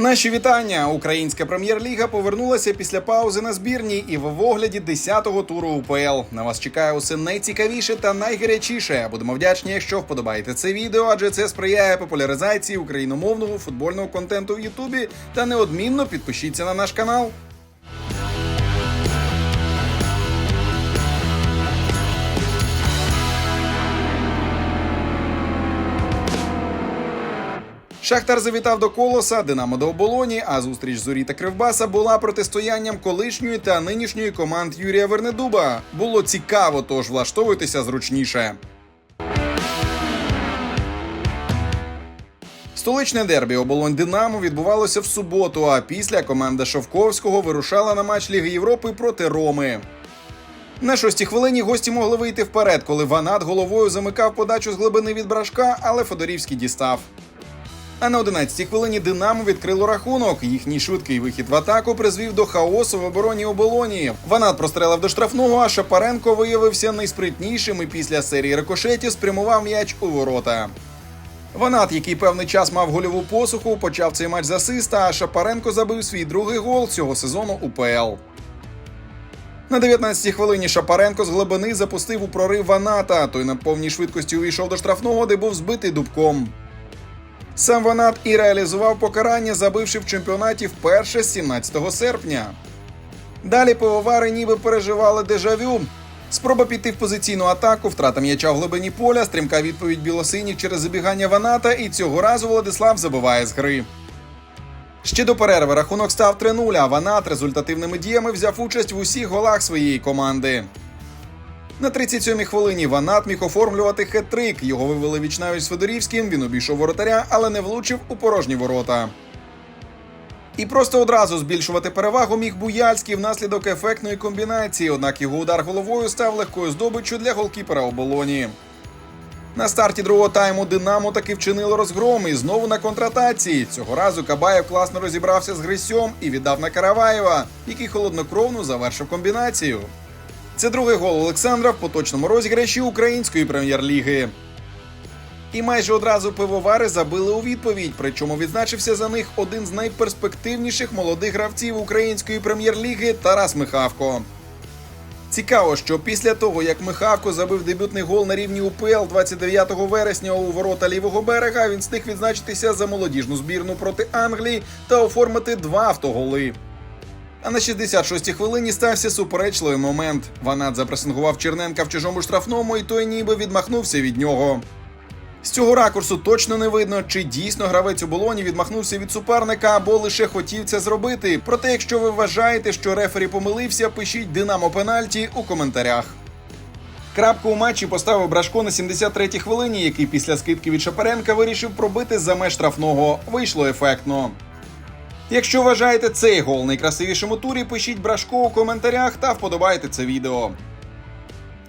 Наші вітання. Українська прем'єр-ліга повернулася після паузи на збірні і в огляді 10-го туру УПЛ. На вас чекає усе найцікавіше та найгарячіше. Будемо вдячні, якщо вподобаєте це відео, адже це сприяє популяризації україномовного футбольного контенту в Ютубі. Та неодмінно підпишіться на наш канал. Шахтар завітав до колоса, Динамо до оболоні. А зустріч зорі та Кривбаса була протистоянням колишньої та нинішньої команд Юрія Вернедуба. Було цікаво, тож влаштовуйтеся зручніше. Столичне дербі оболонь Динамо відбувалося в суботу. А після команда Шовковського вирушала на матч Ліги Європи проти Роми. На шостій хвилині гості могли вийти вперед, коли Ванат головою замикав подачу з глибини від брашка, але Федорівський дістав. А на 11-й хвилині Динамо відкрило рахунок. Їхній швидкий вихід в атаку призвів до хаосу в обороні оболоні. Ванат прострелив до штрафного, а Шапаренко виявився найспритнішим і після серії рикошетів спрямував м'яч у ворота. Ванат, який певний час мав гольову посуху, почав цей матч з асиста, а Шапаренко забив свій другий гол цього сезону УПЛ. На 19-й хвилині Шапаренко з глибини запустив у прорив Ваната. Той на повній швидкості увійшов до штрафного, де був збитий дубком. Сам Ванат і реалізував покарання, забивши в чемпіонаті вперше 17 серпня. Далі пивовари ніби переживали дежавю. Спроба піти в позиційну атаку, втрата м'яча в глибині поля, стрімка відповідь білосиніх через забігання Ваната, і цього разу Владислав забиває з гри. Ще до перерви рахунок став 3-0, а Ванат результативними діями взяв участь в усіх голах своєї команди. На 37-й хвилині Ванат міг оформлювати хет-трик. Його вивели вічнавість з Федорівським. Він обійшов воротаря, але не влучив у порожні ворота. І просто одразу збільшувати перевагу міг Буяльський внаслідок ефектної комбінації. Однак його удар головою став легкою здобиччю для голкіпера оболоні. На старті другого тайму Динамо таки вчинило розгром і знову на контратації. Цього разу Кабаєв класно розібрався з Грисьом і віддав на Караваєва, який холоднокровно завершив комбінацію. Це другий гол Олександра в поточному розіграші української прем'єр-ліги. І майже одразу пивовари забили у відповідь. Причому відзначився за них один з найперспективніших молодих гравців української прем'єр-ліги Тарас Михавко. Цікаво, що після того, як Михавко забив дебютний гол на рівні УПЛ 29 вересня у ворота лівого берега, він встиг відзначитися за молодіжну збірну проти Англії та оформити два автоголи. А на 66-й хвилині стався суперечливий момент. Ванат запресингував Черненка в чужому штрафному, і той ніби відмахнувся від нього. З цього ракурсу точно не видно, чи дійсно гравець у болоні відмахнувся від суперника або лише хотів це зробити. Проте, якщо ви вважаєте, що рефері помилився, пишіть Динамо пенальті у коментарях. Крапку у матчі поставив Брашко на 73-й хвилині, який після скидки від Шапаренка вирішив пробити за меж штрафного. Вийшло ефектно. Якщо вважаєте цей гол найкрасивішим у турі, пишіть Брашко у коментарях та вподобайте це відео.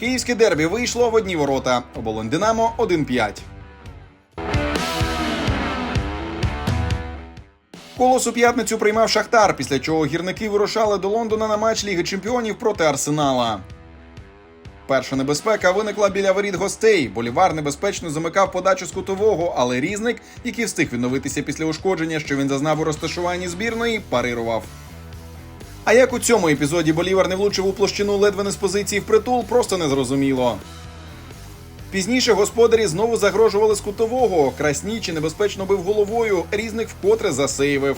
Київське дербі вийшло в одні ворота. Оболонь Динамо 1-5. Колос у п'ятницю приймав Шахтар, після чого гірники вирушали до Лондона на матч Ліги Чемпіонів проти Арсенала. Перша небезпека виникла біля воріт гостей. Болівар небезпечно замикав подачу з кутового, але різник, який встиг відновитися після ушкодження, що він зазнав у розташуванні збірної, парирував. А як у цьому епізоді Болівар не влучив у площину ледве не з позиції впритул, просто незрозуміло. Пізніше господарі знову загрожували з кутового. Краснічі небезпечно бив головою. Різник вкотре засейвив.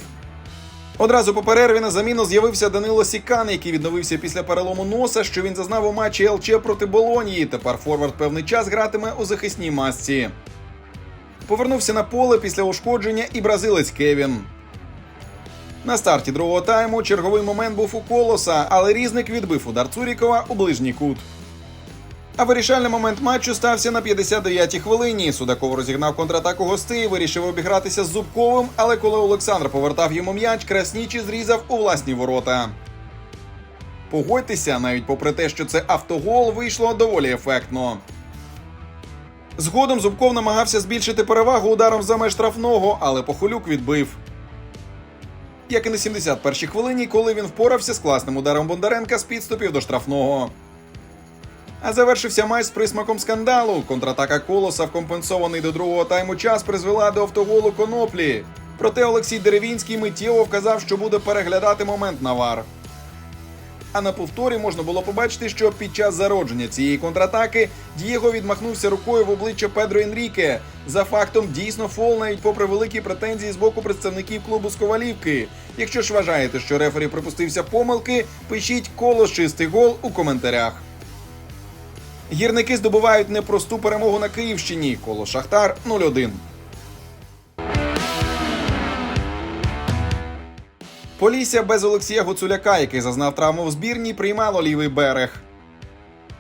Одразу по перерві на заміну з'явився Данило Сікан, який відновився після перелому носа, що він зазнав у матчі ЛЧ проти Болонії. Тепер Форвард певний час гратиме у захисній масці. Повернувся на поле після ушкодження і бразилець Кевін. На старті другого тайму черговий момент був у колоса, але різник відбив удар Цурікова у ближній кут. А вирішальний момент матчу стався на 59-й хвилині. Судаков розігнав контратаку гостей, вирішив обігратися з Зубковим, але коли Олександр повертав йому м'яч, Краснічий зрізав у власні ворота. Погодьтеся, навіть попри те, що це автогол, вийшло доволі ефектно. Згодом Зубков намагався збільшити перевагу ударом за меж штрафного, але Похолюк відбив. Як і на 71-й хвилині, коли він впорався з класним ударом Бондаренка з підступів до штрафного. А завершився матч з присмаком скандалу. Контратака колоса, вкомпенсований до другого тайму час, призвела до автоголу коноплі. Проте Олексій Деревінський миттєво вказав, що буде переглядати момент на вар. А на повторі можна було побачити, що під час зародження цієї контратаки Дієго відмахнувся рукою в обличчя Педро Енріке. За фактом дійсно фол, навіть попри великі претензії з боку представників клубу з Ковалівки. Якщо ж вважаєте, що рефері припустився помилки, пишіть коло чистий гол у коментарях. Гірники здобувають непросту перемогу на Київщині. Коло Шахтар 0-1. Полісся без Олексія Гуцуляка, який зазнав травму в збірні, приймало лівий берег.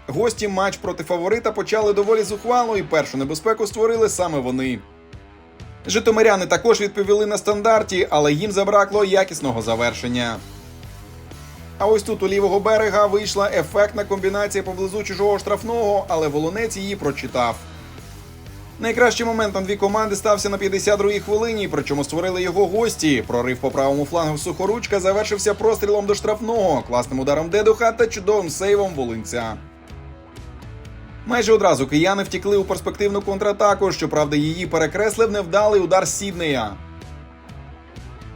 Гості матч проти фаворита почали доволі зухвало, і першу небезпеку створили саме вони. Житомиряни також відповіли на стандарті, але їм забракло якісного завершення. А ось тут у лівого берега вийшла ефектна комбінація поблизу чужого штрафного, але волонець її прочитав. Найкращий момент на дві команди стався на 52-й хвилині, причому створили його гості. Прорив по правому флангу сухоручка завершився прострілом до штрафного, класним ударом дедуха та чудовим сейвом волинця. Майже одразу кияни втікли у перспективну контратаку. Щоправда, її перекреслив невдалий удар Сіднея.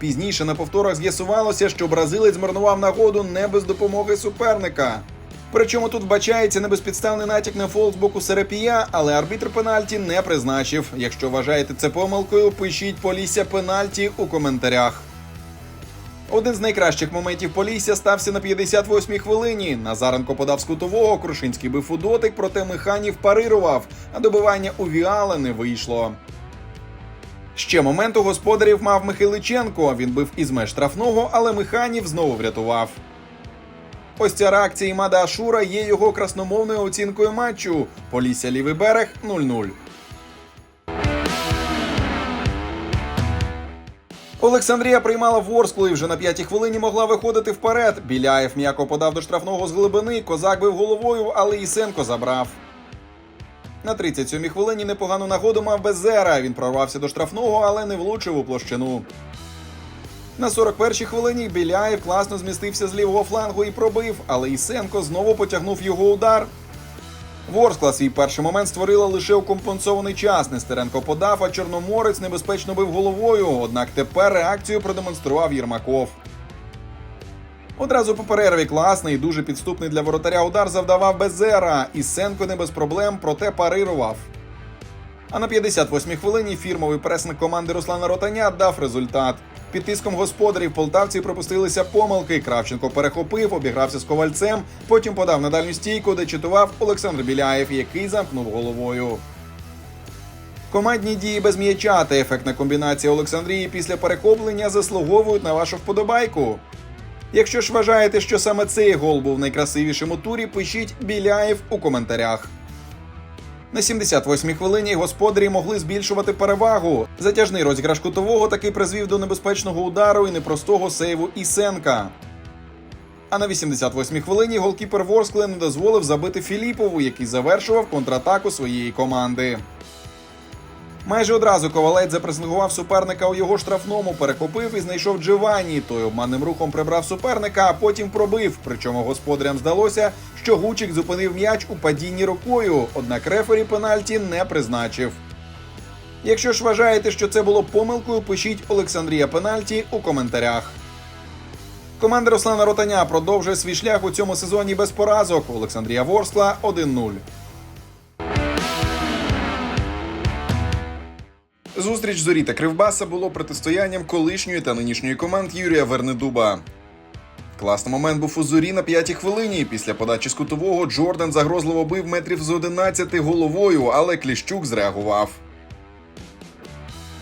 Пізніше на повторах з'ясувалося, що бразилець змарнував нагоду не без допомоги суперника. Причому тут вбачається небезпідставний натяк на фол з боку Серапія, але арбітр пенальті не призначив. Якщо вважаєте це помилкою, пишіть Полісся пенальті у коментарях. Один з найкращих моментів Полісся стався на 58-й хвилині. Назаренко подав з кутового, Крушинський бив у дотик, проте Механів парирував, а добивання у Віала не вийшло. Ще момент у господарів мав Михайличенко. Він бив із меж штрафного, але Механів знову врятував. Ось ця реакція Імада Ашура є його красномовною оцінкою матчу. Полісся лівий берег 0-0. Олександрія приймала Ворсклу і вже на п'ятій хвилині могла виходити вперед. Біляєв м'яко подав до штрафного з глибини. Козак бив головою, але Ісенко забрав. На 37-й хвилині непогану нагоду мав Безера. Він прорвався до штрафного, але не влучив у площину. На 41-й хвилині Біляєв класно змістився з лівого флангу і пробив, але Ісенко знову потягнув його удар. Ворскла свій перший момент створила лише у компенсований час. Нестеренко подав, а Чорноморець небезпечно бив головою. Однак тепер реакцію продемонстрував Єрмаков. Одразу по перерві класний, дуже підступний для воротаря удар завдавав Безера. Ісенко не без проблем, проте парирував. А на 58-й хвилині фірмовий пресник команди Руслана Ротаня дав результат. Під тиском господарів полтавці пропустилися помилки. Кравченко перехопив, обігрався з ковальцем, потім подав на дальню стійку, де читував Олександр Біляєв, який замкнув головою. Командні дії без м'яча та ефектна комбінація Олександрії після перехоплення заслуговують на вашу вподобайку. Якщо ж вважаєте, що саме цей гол був найкрасивішим у турі, пишіть Біляєв у коментарях. На 78-й хвилині господарі могли збільшувати перевагу. Затяжний розіграш кутового таки призвів до небезпечного удару і непростого сейву Ісенка. А на 88-й хвилині голкіпер Ворскли не дозволив забити Філіпову, який завершував контратаку своєї команди. Майже одразу ковалець запресингував суперника у його штрафному, перехопив і знайшов Джованні. Той обманним рухом прибрав суперника, а потім пробив. Причому господарям здалося, що Гучик зупинив м'яч у падінні рукою, однак рефері пенальті не призначив. Якщо ж вважаєте, що це було помилкою, пишіть Олександрія Пенальті у коментарях. Команда Руслана Ротаня продовжує свій шлях у цьому сезоні без поразок. Олександрія Ворскла 1-0. Зустріч зорі та Кривбаса було протистоянням колишньої та нинішньої команд Юрія Вернедуба. Класний момент був у зорі на п'ятій хвилині. Після подачі з кутового Джордан загрозливо бив метрів з 11 головою, але Кліщук зреагував.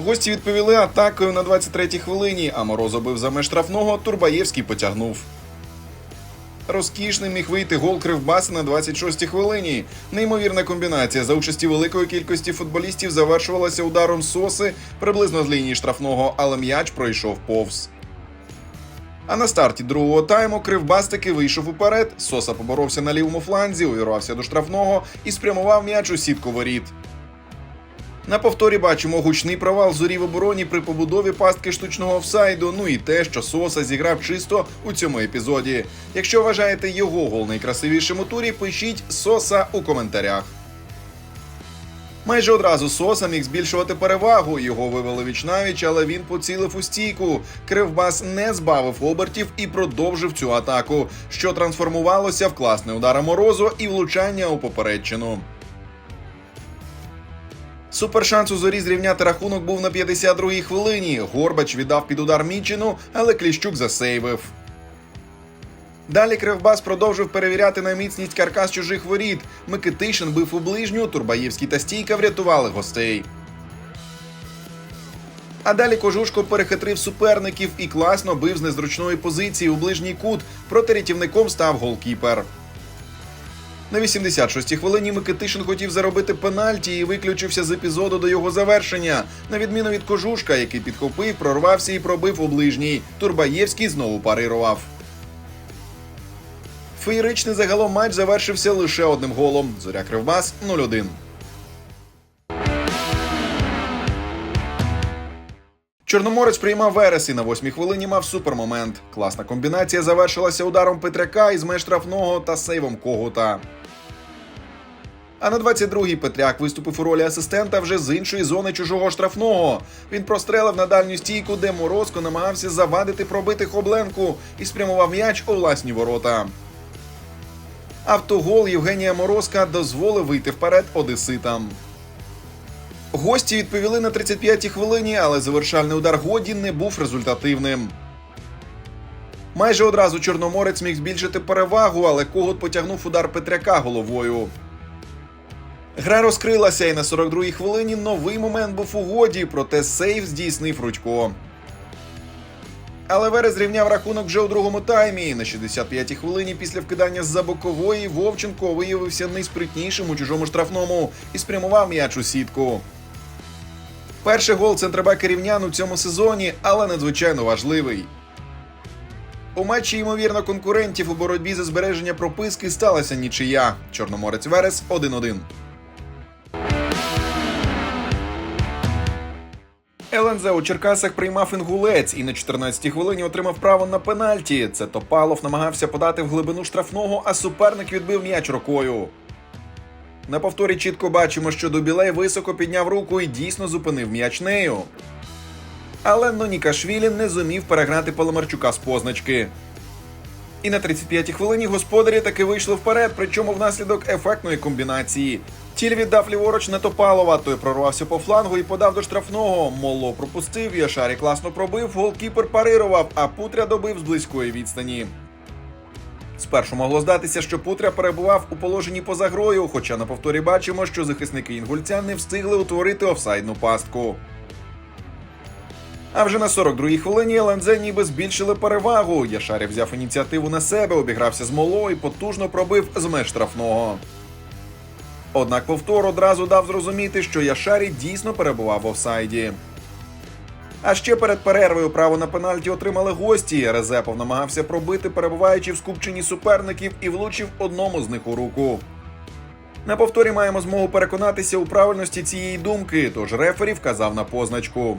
Гості відповіли атакою на 23-й хвилині, а Морозо бив за меж штрафного, Турбаєвський потягнув. Розкішним міг вийти гол Кривбаса на 26-й хвилині. Неймовірна комбінація за участі великої кількості футболістів завершувалася ударом соси приблизно з лінії штрафного, але м'яч пройшов повз. А на старті другого тайму Кривбас таки вийшов уперед. Соса поборовся на лівому фланзі, увірвався до штрафного і спрямував м'яч у сітку воріт. На повторі бачимо гучний провал зорі в обороні при побудові пастки штучного офсайду. Ну і те, що Соса зіграв чисто у цьому епізоді. Якщо вважаєте його гол найкрасивішим у турі, пишіть Соса у коментарях. Майже одразу Соса міг збільшувати перевагу. Його вивели вічнавіч, але він поцілив у стійку. Кривбас не збавив обертів і продовжив цю атаку, що трансформувалося в класний удар морозу і влучання у попередчину. Супершанс у зорі зрівняти рахунок був на 52-й хвилині. Горбач віддав під удар Мічину, але Кліщук засейвив. Далі Кривбас продовжив перевіряти на міцність каркас чужих воріт. Микитишин бив у ближню, Турбаєвський та стійка врятували гостей. А далі Кожушко перехитрив суперників і класно бив з незручної позиції у ближній кут. Проти рятівником став голкіпер. На 86-й хвилині Микитишин хотів заробити пенальті і виключився з епізоду до його завершення. На відміну від Кожушка, який підхопив, прорвався і пробив у ближній. Турбаєвський знову парирував. Феєричний загалом матч завершився лише одним голом. Зоря Кривбас 0-1. Чорноморець приймав Верес і на восьмій хвилині мав супермомент. Класна комбінація завершилася ударом Петряка із меж штрафного та сейвом Когута. А на 22-й Петряк виступив у ролі асистента вже з іншої зони чужого штрафного. Він прострелив на дальню стійку, де Морозко намагався завадити пробити Хобленку і спрямував м'яч у власні ворота. Автогол Євгенія Морозка дозволив вийти вперед одеситам. Гості відповіли на 35-й хвилині, але завершальний удар годі не був результативним. Майже одразу Чорноморець міг збільшити перевагу, але Когут потягнув удар Петряка головою. Гра розкрилася, і на 42-й хвилині новий момент був у годі, проте сейв здійснив Рудько. Але Верес зрівняв рахунок вже у другому таймі. На 65-й хвилині після вкидання з-за бокової Вовченко виявився найспритнішим у чужому штрафному і спрямував м'яч у сітку. Перший гол центрбека рівнян у цьому сезоні, але надзвичайно важливий. У матчі, ймовірно, конкурентів у боротьбі за збереження прописки сталася нічия. Чорноморець Верес 1-1. ЛНЗ у Черкасах приймав інгулець і на 14-й хвилині отримав право на пенальті. Це Топалов намагався подати в глибину штрафного, а суперник відбив м'яч рукою. На повторі чітко бачимо, що Дубілей високо підняв руку і дійсно зупинив м'яч нею. Але Нонікашвілі не зумів переграти Паламарчука з позначки. І на 35-й хвилині господарі таки вийшли вперед, причому внаслідок ефектної комбінації. Тіль віддав ліворуч на Топалова, той прорвався по флангу і подав до штрафного. Моло пропустив, Яшарі класно пробив, голкіпер парирував, а Путря добив з близької відстані. Спершу могло здатися, що Путря перебував у положенні поза грою, хоча на повторі бачимо, що захисники інгульця не встигли утворити офсайдну пастку. А вже на 42-й хвилині ЛНЗ ніби збільшили перевагу. Яшарі взяв ініціативу на себе, обігрався з моло і потужно пробив з меж штрафного. Однак повтор одразу дав зрозуміти, що Яшарі дійсно перебував в офсайді. А ще перед перервою право на пенальті отримали гості. Резепов намагався пробити, перебуваючи в скупченні суперників, і влучив одному з них у руку. На повторі маємо змогу переконатися у правильності цієї думки, тож рефері вказав на позначку.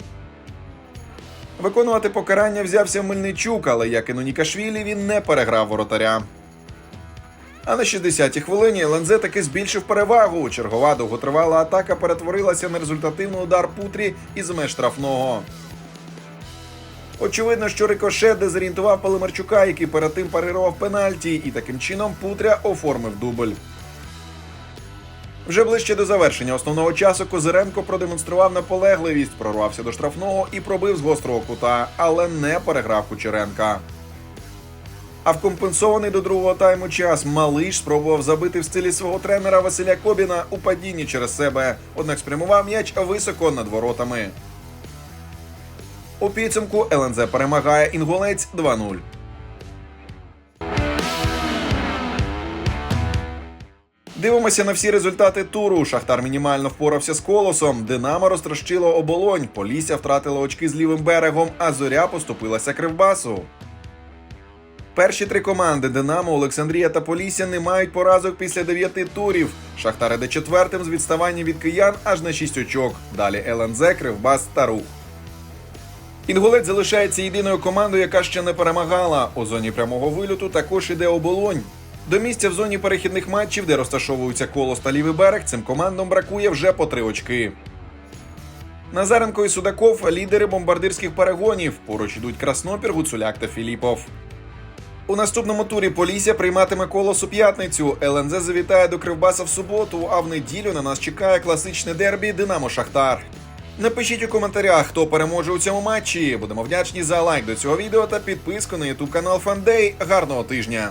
Виконувати покарання взявся Мельничук, але як і Нонікашвілі, він не переграв воротаря. А на 60-й хвилині ЛНЗ таки збільшив перевагу. Чергова довготривала атака перетворилася на результативний удар Путрі із меж штрафного. Очевидно, що Рикошет дезорієнтував Палимарчука, який перед тим парирував пенальті, і таким чином Путря оформив дубль. Вже ближче до завершення основного часу Козиренко продемонстрував наполегливість, прорвався до штрафного і пробив з гострого кута, але не переграв Кучеренка. А в компенсований до другого тайму час Малиш спробував забити в стилі свого тренера Василя Кобіна у падінні через себе, однак спрямував м'яч високо над воротами. У підсумку ЛНЗ перемагає інгулець 2-0. Дивимося на всі результати туру. Шахтар мінімально впорався з колосом. Динамо розтрощило оболонь. Полісся втратила очки з лівим берегом, а зоря поступилася кривбасу. Перші три команди Динамо, Олександрія та Полісся не мають поразок після дев'яти турів. Шахтар іде четвертим з відставанням від киян аж на шість очок. Далі ЛНЗ, Кривбас та Рух. Інгулець залишається єдиною командою, яка ще не перемагала. У зоні прямого вильоту також іде оболонь. До місця в зоні перехідних матчів, де розташовуються колос та берег, цим командам бракує вже по три очки. Назаренко і Судаков лідери бомбардирських перегонів. Поруч йдуть Краснопір, Гуцуляк та Філіпов. У наступному турі Полісся прийматиме колос у п'ятницю. ЛНЗ завітає до Кривбаса в суботу, а в неділю на нас чекає класичне дербі Динамо Шахтар. Напишіть у коментарях, хто переможе у цьому матчі. Будемо вдячні за лайк до цього відео та підписку на ютуб канал Фандей. Гарного тижня!